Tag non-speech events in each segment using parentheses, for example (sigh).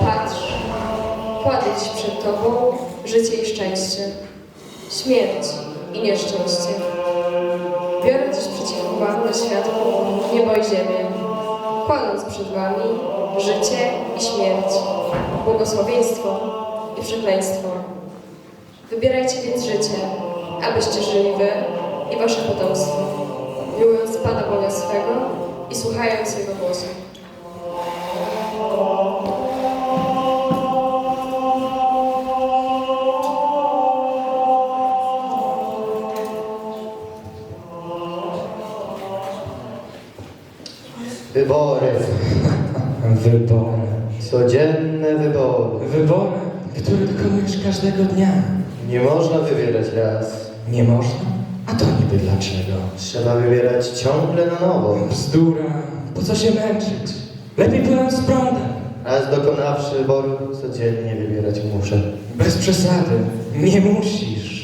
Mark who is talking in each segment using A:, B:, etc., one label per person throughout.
A: Patrz, kładę dziś przed Tobą życie i szczęście, śmierć i nieszczęście. Biorę dziś przeciwko Wam na światło niebo i ziemię, kładąc przed Wami życie i śmierć, błogosławieństwo i przekleństwo. Wybierajcie więc życie, abyście żyli Wy i Wasze potomstwo, miłując Pana Boga swego i słuchając Jego głosu.
B: Wybory.
C: Wybory.
B: Codzienne wybory.
C: Wybory, które dokonujesz każdego dnia.
B: Nie można wybierać raz.
C: Nie można? A to niby dlaczego?
B: Trzeba wybierać ciągle na nowo.
C: Bzdura. Po co się męczyć? Lepiej płynąć z prądem.
B: Raz dokonawszy wyboru, codziennie wybierać muszę.
C: Bez przesady. Nie musisz.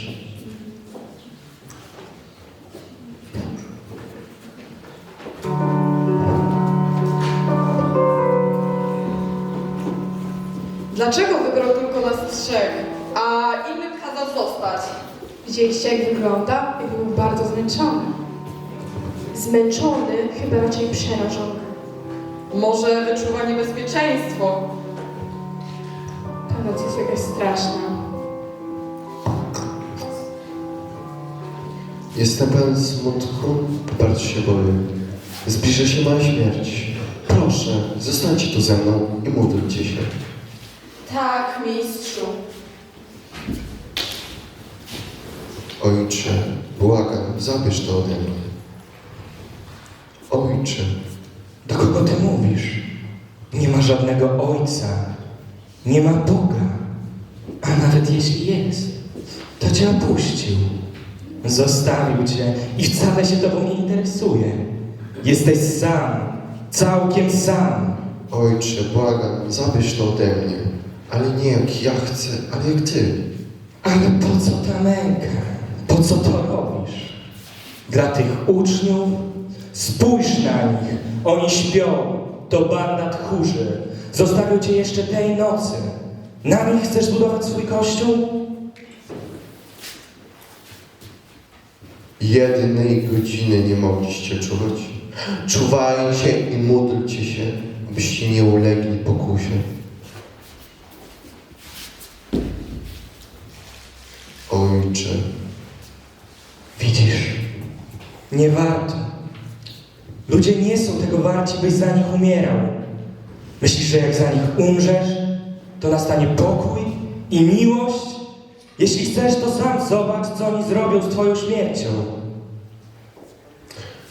D: Dlaczego wybrał tylko nas trzech, a innym kazał zostać?
E: Widzieliście, jak wygląda? Był bardzo zmęczony. Zmęczony, chyba raczej przerażony.
D: Może wyczuwa niebezpieczeństwo?
E: Ta noc jest jakaś straszna.
F: Jestem pełen smutku, bardzo się boję. Zbliża się moja śmierć. Proszę, zostańcie tu ze mną i módlcie się.
D: Tak, mistrzu.
F: Ojcze, błagam, zabierz to ode mnie. Ojcze,
C: Do kogo ty mówisz? Nie ma żadnego ojca. Nie ma Boga. A nawet jeśli jest, to cię opuścił. Zostawił cię i wcale się tobą nie interesuje. Jesteś sam, całkiem sam.
F: Ojcze, błagam, zabierz to ode mnie. Ale nie jak ja chcę, ale jak Ty.
C: Ale po co ta męka? Co to robisz? Dla tych uczniów? Spójrz na nich. Oni śpią. To banda tchórzy. Zostawił cię jeszcze tej nocy. Na nich chcesz budować swój kościół?
F: Jednej godziny nie mogliście czuwać. Czuwajcie i módlcie się, abyście nie ulegli pokusie. Ojcze,
C: Widzisz, nie warto. Ludzie nie są tego warci, byś za nich umierał. Myślisz, że jak za nich umrzesz, to nastanie pokój i miłość? Jeśli chcesz, to sam zobacz, co oni zrobią z twoją śmiercią.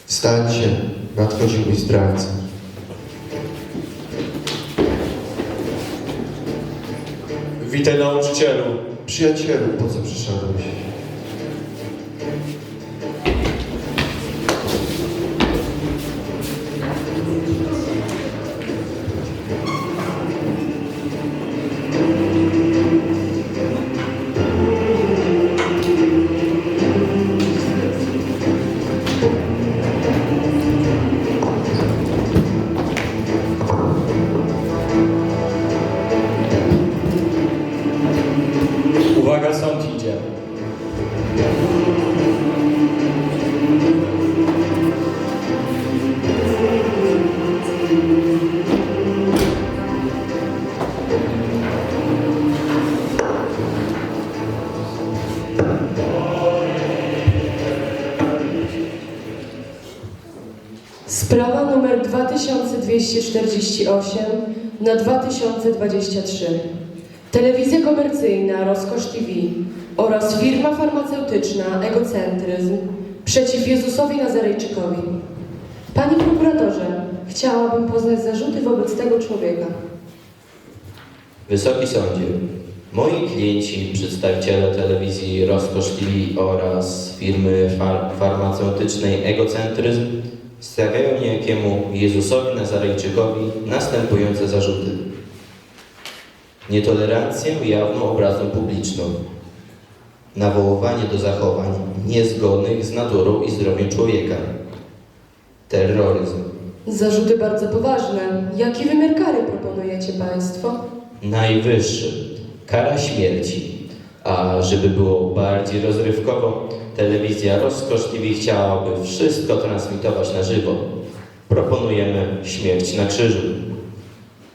F: wstańcie, nadchodzi mój zdrajca.
G: Witaj nauczycielu.
F: Przyjacielu, po co przyszedłeś?
H: 2248 na 2023. Telewizja komercyjna Rozkosz TV oraz firma farmaceutyczna Egocentryzm przeciw Jezusowi Nazarejczykowi. Panie prokuratorze, chciałabym poznać zarzuty wobec tego człowieka.
I: Wysoki Sądzie, moi klienci, przedstawiciele telewizji Rozkosz TV oraz firmy far farmaceutycznej Egocentryzm stawiają niejakiemu Jezusowi Nazarejczykowi następujące zarzuty. Nietolerancję jawną obrazą publiczną. Nawoływanie do zachowań niezgodnych z naturą i zdrowiem człowieka. terroryzm.
H: Zarzuty bardzo poważne. Jaki wymiar kary proponujecie Państwo?
I: Najwyższy. Kara śmierci. A żeby było bardziej rozrywkowo, telewizja Rozkosz TV chciałaby wszystko transmitować na żywo. Proponujemy śmierć na krzyżu.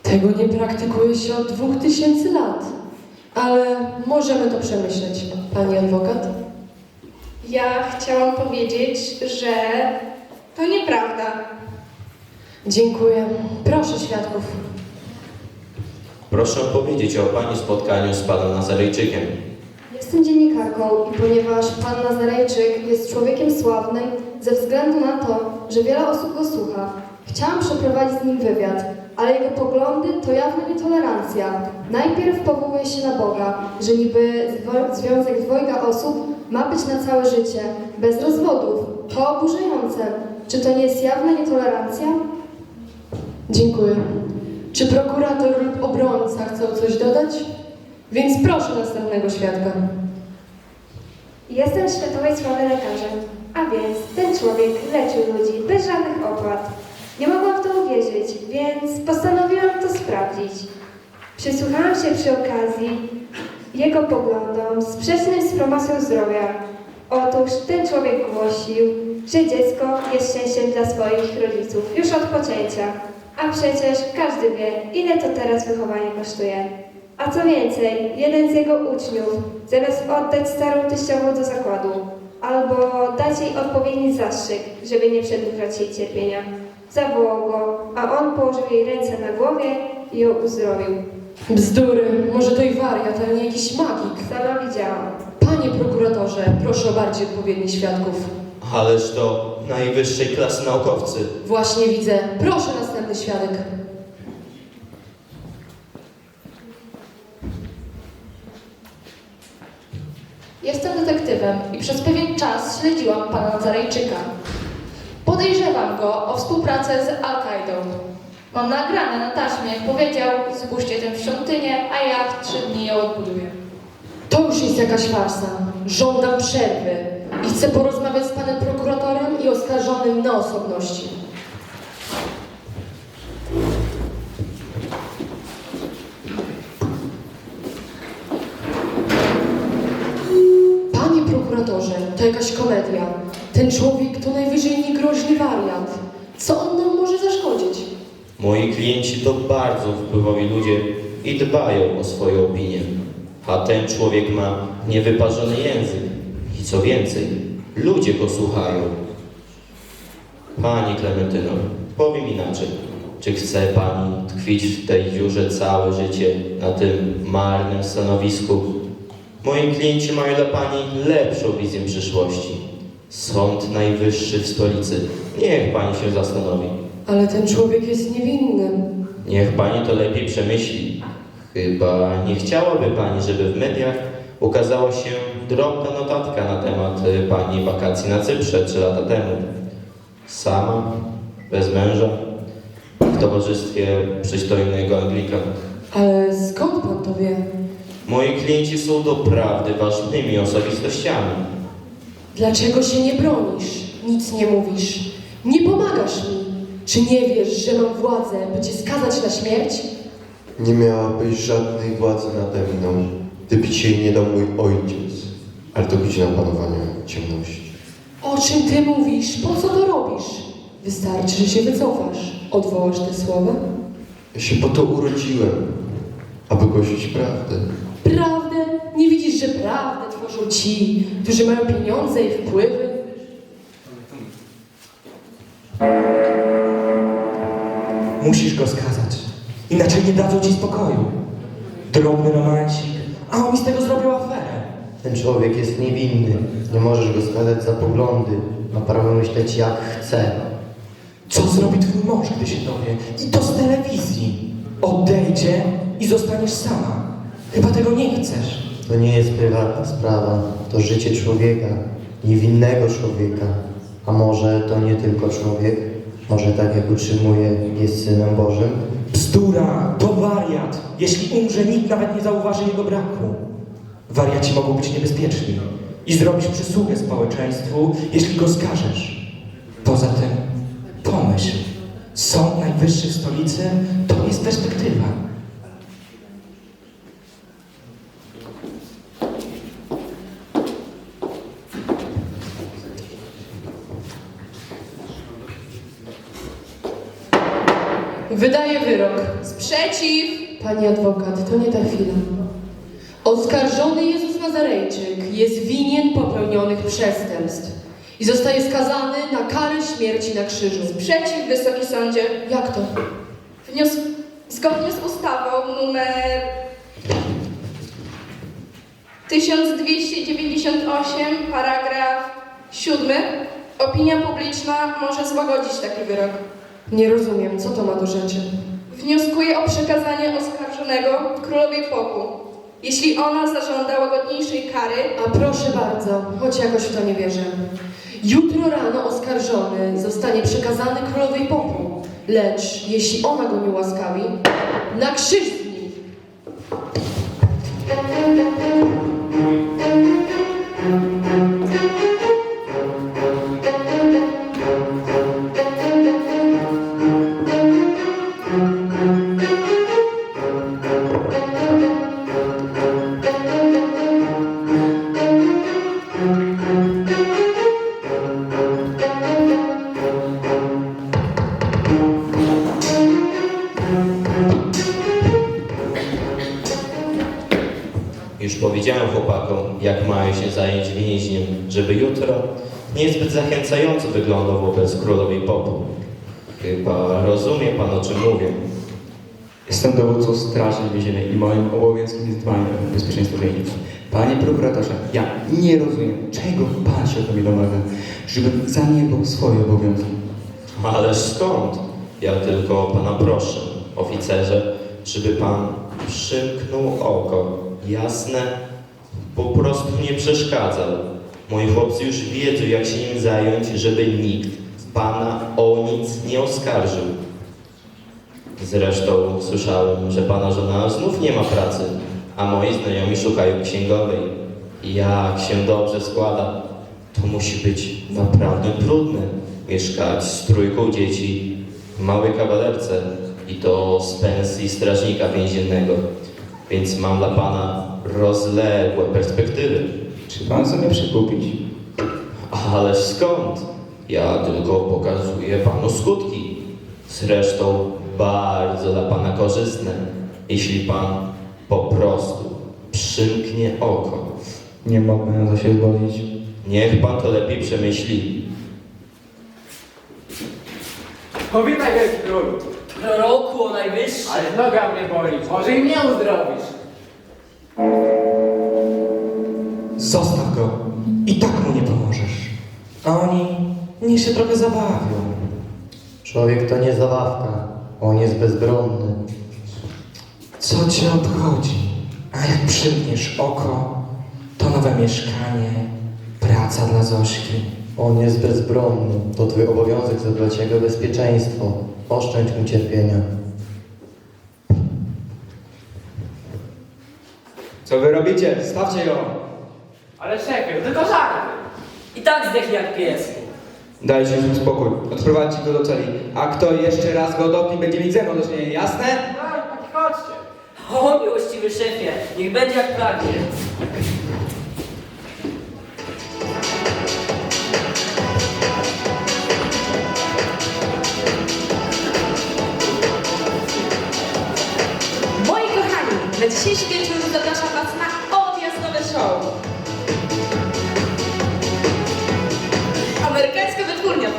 H: Tego nie praktykuje się od dwóch tysięcy lat. Ale możemy to przemyśleć. Pani adwokat?
E: Ja chciałam powiedzieć, że to nieprawda.
H: Dziękuję. Proszę świadków.
I: Proszę powiedzieć o Pani spotkaniu z Panem Nazarejczykiem.
J: Jestem dziennikarką i ponieważ pan Nazarejczyk jest człowiekiem sławnym ze względu na to, że wiele osób go słucha, chciałam przeprowadzić z nim wywiad, ale jego poglądy to jawna nietolerancja. Najpierw powołuje się na Boga, że niby związek dwojga osób ma być na całe życie, bez rozwodów. To oburzające. Czy to nie jest jawna nietolerancja?
H: Dziękuję. Czy prokurator lub obrońca chcą coś dodać? Więc proszę następnego świadka.
J: Jestem światowej sławy lekarzem, a więc ten człowiek leczył ludzi bez żadnych opłat. Nie mogłam w to uwierzyć, więc postanowiłam to sprawdzić. Przysłuchałam się przy okazji jego poglądom sprzecznym z promocją zdrowia. Otóż ten człowiek głosił, że dziecko jest szczęściem dla swoich rodziców już od poczęcia. A przecież każdy wie, ile to teraz wychowanie kosztuje. A co więcej, jeden z jego uczniów, zamiast oddać starą teściową do zakładu, albo dać jej odpowiedni zastrzyk, żeby nie przedłużać jej cierpienia, zawołał go, a on położył jej ręce na głowie i ją uzdrowił.
H: Bzdury. Może to i wariat, ale nie jakiś magik.
J: Sama widziałam.
H: Panie prokuratorze, proszę o bardziej odpowiednich świadków.
I: Ależ to najwyższej klasy naukowcy.
H: Właśnie widzę. Proszę następny świadek.
E: Jestem detektywem i przez pewien czas śledziłam pana Nazarejczyka. Podejrzewam go o współpracę z Al-Kaidą. Mam nagrane na taśmie, jak powiedział, zbóżcie tę świątynię, a ja w trzy dni ją odbuduję.
H: To już jest jakaś farsa. Żądam przerwy i chcę porozmawiać z panem prokuratorem i oskarżonym na osobności. Prokuratorze, to jakaś komedia. Ten człowiek to najwyżej niegroźny wariat. Co on nam może zaszkodzić?
I: Moi klienci to bardzo wpływowi ludzie i dbają o swoje opinie. A ten człowiek ma niewyparzony język. I co więcej, ludzie go słuchają. Pani Klementyno, powiem inaczej. Czy chce Pani tkwić w tej dziurze całe życie na tym marnym stanowisku? Moi klienci mają dla Pani lepszą wizję przyszłości. Sąd Najwyższy w stolicy. Niech Pani się zastanowi.
H: Ale ten człowiek jest niewinny.
I: Niech pani to lepiej przemyśli. Chyba nie chciałaby pani, żeby w mediach ukazała się drobna notatka na temat y, pani wakacji na Cyprze trzy lata temu. Sama, bez męża, w towarzystwie przystojnego Anglika.
H: Ale skąd pan to wie?
I: Moi klienci są doprawdy ważnymi osobistościami.
H: Dlaczego się nie bronisz? Nic nie mówisz. Nie pomagasz mi. Czy nie wiesz, że mam władzę, by cię skazać na śmierć?
F: Nie miałabyś żadnej władzy nade mną, gdyby ci jej nie dał mój ojciec. Ale to godzinę panowania ciemności.
H: O czym ty mówisz? Po co to robisz? Wystarczy, że się wycofasz. Odwołasz te słowa?
F: Ja się po to urodziłem, aby głosić prawdę.
H: Prawdę? Nie widzisz, że prawdę tworzą ci, którzy mają pieniądze i wpływy?
C: Musisz go skazać. Inaczej nie dadzą ci spokoju. Drobny romancik, a on mi z tego zrobił aferę.
B: Ten człowiek jest niewinny. Nie możesz go skazać za poglądy. Ma prawo myśleć jak chce.
C: Co zrobi twój mąż, gdy się dowie? I to z telewizji. Odejdzie i zostaniesz sama. Chyba tego nie chcesz.
B: To nie jest prywatna sprawa. To życie człowieka. Niewinnego człowieka. A może to nie tylko człowiek? Może tak jak utrzymuje, jest Synem Bożym?
C: Bzdura, to wariat. Jeśli umrze, nikt nawet nie zauważy jego braku. Wariaci mogą być niebezpieczni i zrobisz przysługę społeczeństwu, jeśli go skażesz. Poza tym, Pomyśl, Sąd Najwyższy w stolicy to jest perspektywa.
H: Wydaje wyrok.
K: Sprzeciw!
H: Pani adwokat, to nie ta chwila. Oskarżony Jezus Nazarejczyk jest winien popełnionych przestępstw i zostaje skazany na karę śmierci na krzyżu.
L: Sprzeciw, Wysoki Sądzie.
H: Jak to?
L: Wnios... Zgodnie z ustawą numer 1298, paragraf 7, opinia publiczna może złagodzić taki wyrok.
H: Nie rozumiem, co to ma do rzeczy.
L: Wnioskuję o przekazanie oskarżonego królowej Popu. Jeśli ona zażąda łagodniejszej kary,
H: A proszę bardzo, choć jakoś w to nie wierzę. Jutro rano oskarżony zostanie przekazany królowej popu, lecz jeśli ona go nie łaskawi, na krzyż z nim.
I: Zachęcająco wyglądał wobec królowej popu. Chyba rozumie pan, o czym mówię.
M: Jestem dowódcą Straży Więziennej i moim obowiązkiem jest dbanie o bezpieczeństwo więźniów. Panie prokuratorze, ja nie rozumiem, czego pan się o to mi domaga, żebym zaniedbał swoje obowiązki.
I: Ależ skąd? Ja tylko pana proszę, oficerze, żeby pan przymknął oko. Jasne? Po prostu nie przeszkadzał. Moi chłopcy już wiedzą, jak się nim zająć, żeby nikt pana o nic nie oskarżył. Zresztą słyszałem, że pana żona znów nie ma pracy, a moi znajomi szukają księgowej. Jak się dobrze składa, to musi być naprawdę trudne mieszkać z trójką dzieci w małej kawalerce i to z pensji strażnika więziennego. Więc mam dla pana rozległe perspektywy.
M: Czy pan mnie przekupić?
I: Ależ skąd? Ja tylko pokazuję panu skutki. Zresztą bardzo dla pana korzystne, jeśli pan po prostu przymknie oko.
M: Nie mogę na to się zgodzić.
I: Niech pan to lepiej przemyśli.
N: Powitaj wielki królu,
O: Proroku najwyższy.
N: ale noga mnie boli, może i mnie uzdrowisz.
C: Zostaw go. I tak mu nie pomożesz. A oni niech się trochę zabawią.
B: Człowiek to nie zabawka, on jest bezbronny.
C: Co cię obchodzi? A jak przymkniesz oko, to nowe mieszkanie, praca dla Zośki.
B: On jest bezbronny, to twój obowiązek zadbać o jego bezpieczeństwo. Oszczędź mu cierpienia.
M: Co wy robicie? Stawcie ją!
N: Ale czekaj, to tylko żarty.
O: I tak zdechnie jak pies.
M: Dajcie mu spokój, odprowadźcie go do celi. A kto jeszcze raz go dotknie, będzie mieć ze mną do czynienia, jasne?
N: Daj, tak chodźcie.
O: O, miłościwy szefie, niech będzie jak pragnie.
L: Moi kochani, na dzisiejszy wieczór zapraszam Was na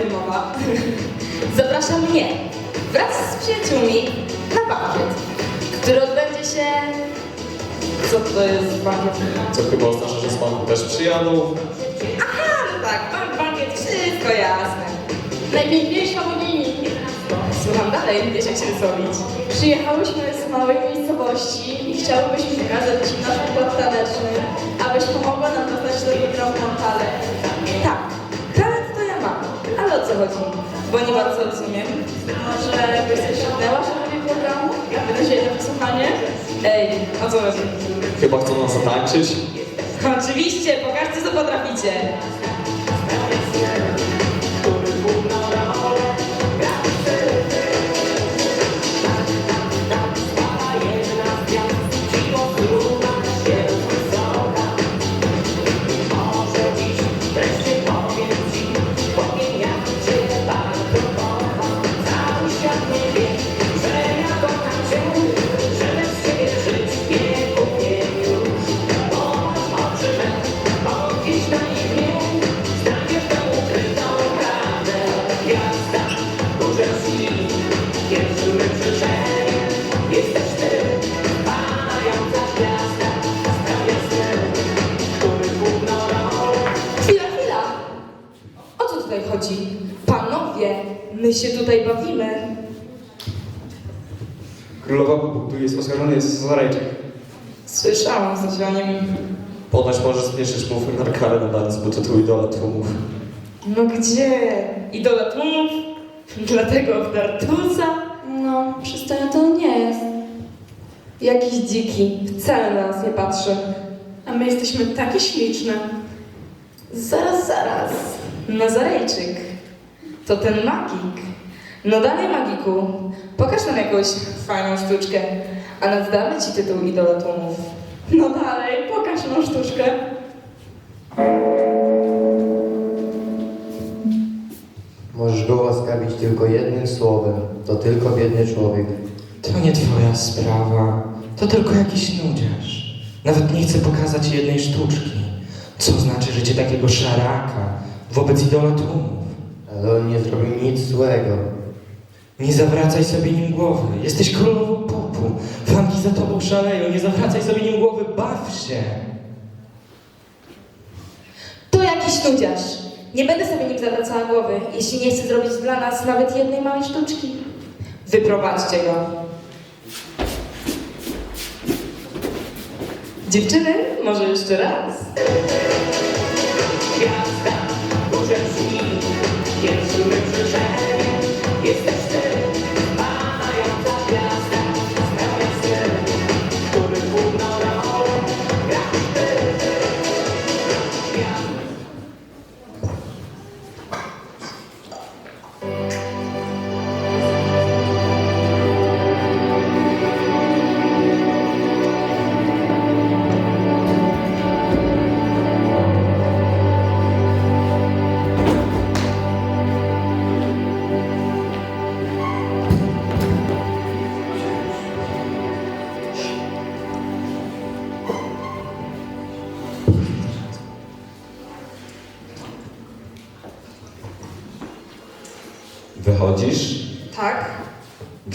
L: filmowa zaprasza mnie wraz z przyjaciółmi na bankiet, który odbędzie się... Co to jest bankiet?
G: Co chyba oznacza, że z banku też przyjadą?
L: Aha, no tak, bank, bankiet, wszystko jasne. Najpiękniejsza bogini. Słucham dalej, wiesz jak się zrobić.
E: Przyjechałyśmy z małej miejscowości i chciałybyśmy pokazać Ci nasz układ taneczny, abyś pomogła nam dostać do programu talent.
L: Tak, chodzi? Bo nie bardzo rozumiem.
E: Może byś szepnęła szerokiej programu? Aby się na wysłuchanie?
L: Ej, o co chodzi?
G: Chyba chcą nas zatańczyć?
L: Oczywiście, pokażcie co potraficie.
D: Nim.
G: Ponoć może spieszyć mu na karę nadanie z budżetu idola tłumów.
L: No gdzie? Idola tłumów? (laughs) Dlatego w Dartusa?
A: No, przystojny to on nie jest.
H: Jakiś dziki, wcale na nas nie patrzy.
L: A my jesteśmy takie śliczne. Zaraz, zaraz. Nazarejczyk. To ten magik. No dalej, magiku. Pokaż nam jakąś fajną sztuczkę. A nadamy ci tytuł idola tłumów. No dalej, pokaż nam sztuczkę.
B: Możesz go łaskawić tylko jednym słowem. To tylko biedny człowiek.
C: To nie twoja sprawa. To tylko jakiś nudziarz. Nawet nie chce pokazać jednej sztuczki. Co znaczy życie takiego szaraka wobec idola tłumów?
B: Ale on nie zrobił nic złego.
C: Nie zawracaj sobie nim głowy. Jesteś królową szaleją. Nie zawracaj sobie nim głowy. Baw się.
L: To jakiś nudziarz. Nie będę sobie nim zawracała głowy, jeśli nie chce zrobić dla nas nawet jednej małej sztuczki. Wyprowadźcie go. Dziewczyny, może jeszcze raz?
I: Wychodzisz?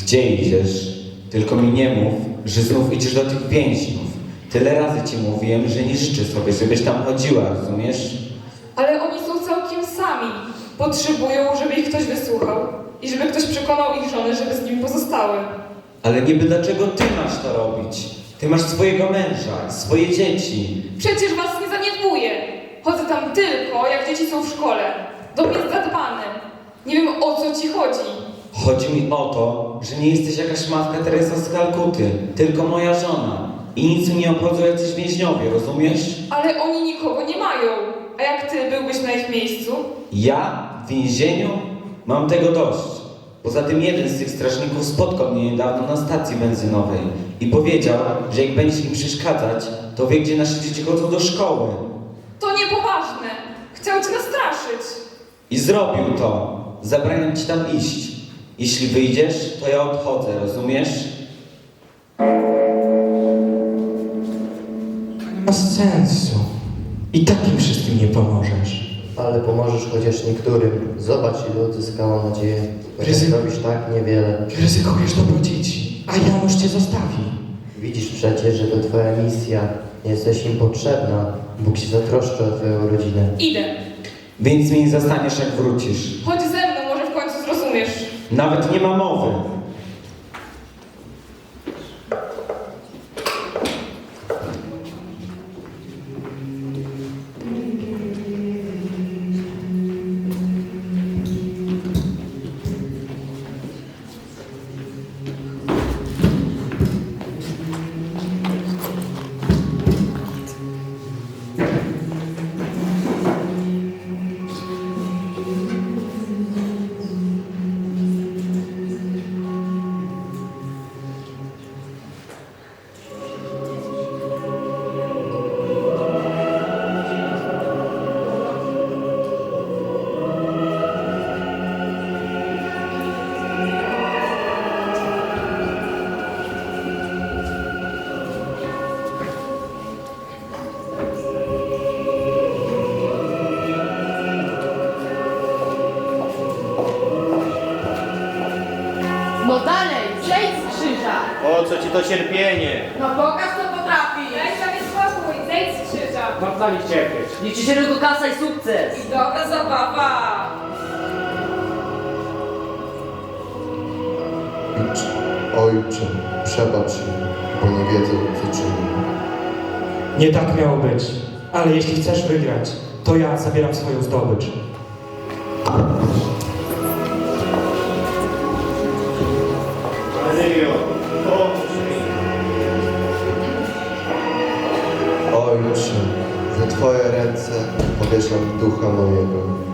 I: Gdzie idziesz?
P: Tylko mi nie mów, że znów idziesz do tych więźniów. Tyle razy ci mówiłem, że nie życzę sobie, żebyś tam chodziła, rozumiesz?
D: Ale oni są całkiem sami. Potrzebują, żeby ich ktoś wysłuchał. I żeby ktoś przekonał ich żony, żeby z nimi pozostały.
P: Ale niby dlaczego ty masz to robić? Ty masz swojego męża, swoje dzieci.
D: Przecież was nie zaniedbuję. Chodzę tam tylko, jak dzieci są w szkole. Dom jest zadbany. Nie wiem, o co ci chodzi.
P: Chodzi mi o to, że nie jesteś jakaś matka Teresa z Kalkuty, tylko moja żona. I nic mnie nie obchodzą jacyś więźniowie, rozumiesz?
D: Ale oni nikogo nie mają. A jak ty byłbyś na ich miejscu?
P: Ja w więzieniu mam tego dość. Poza tym jeden z tych strażników spotkał mnie niedawno na stacji benzynowej i powiedział, że jak będziesz im przeszkadzać, to wie, gdzie nasze dzieci chodzą do szkoły.
D: To niepoważne. Chciał cię nastraszyć.
P: I zrobił to. Zabraniam ci tam iść. Jeśli wyjdziesz, to ja odchodzę, rozumiesz?
C: Nie ma sensu. I takim wszystkim nie pomożesz.
B: Ale pomożesz chociaż niektórym. Zobacz, ile odzyskała nadzieję. Chociaż
C: Ryzyk-
B: robisz tak niewiele.
C: Ryzykujesz dobro dzieci, a Janusz cię zostawi.
B: Widzisz przecież, że to twoja misja. Jesteś im potrzebna. Bóg się zatroszczy o twoją rodzinę.
D: Idę.
P: Więc mnie nie zastaniesz, jak wrócisz.
D: Chodź ze mną, może w końcu zrozumiesz.
P: Nawet nie ma mowy.
Q: to cierpienie.
H: No pokaż co potrafisz.
J: Daj sobie spokój, zejdź z krzyża.
N: Można nie cierpieć.
O: Liczy się tylko kasa i sukces.
H: I dobra zabawa.
F: Ojcze, przebacz im, bo nie wiedzą, co czyni.
C: Nie tak miało być, ale jeśli chcesz wygrać, to ja zabieram swoją zdobycz.
F: Ducha mojego.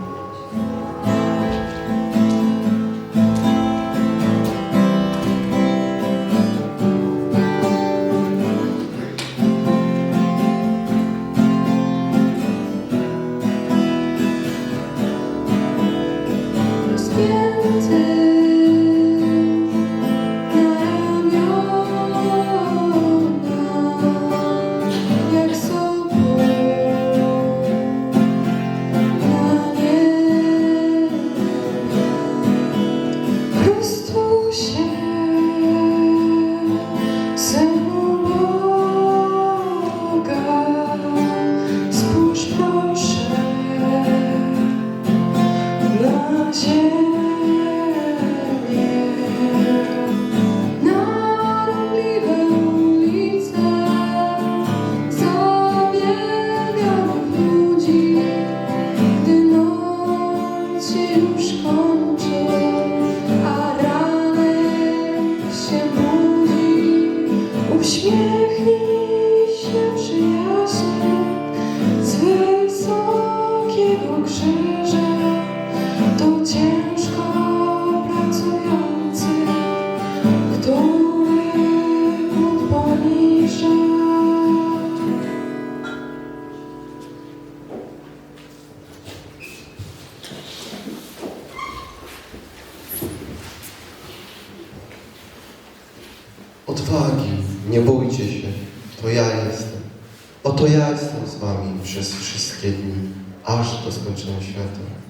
F: doświadczeniu.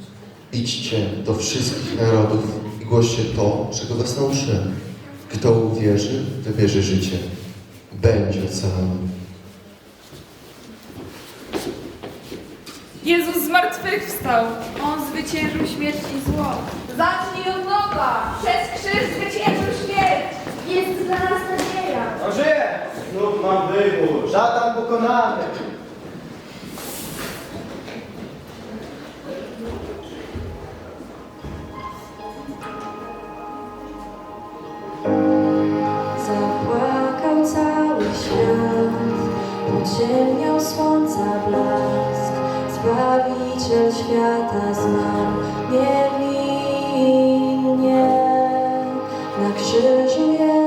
F: Idźcie do wszystkich narodów i głoście to, czego was nauczyłem. Kto uwierzy, wybierze życie. Będzie ocalony.
D: Jezus zmartwychwstał.
R: On zwyciężył śmierć i zło. Zacznij od nowa. Przez krzyż zwyciężył śmierć. Jest dla nas nadzieja.
N: Ożyję!
Q: Znów mam wybór.
N: Żaden pokonany.
A: ciemniał słońca blask, Zbawiciel świata znam niewinnie. Na krzyżu jest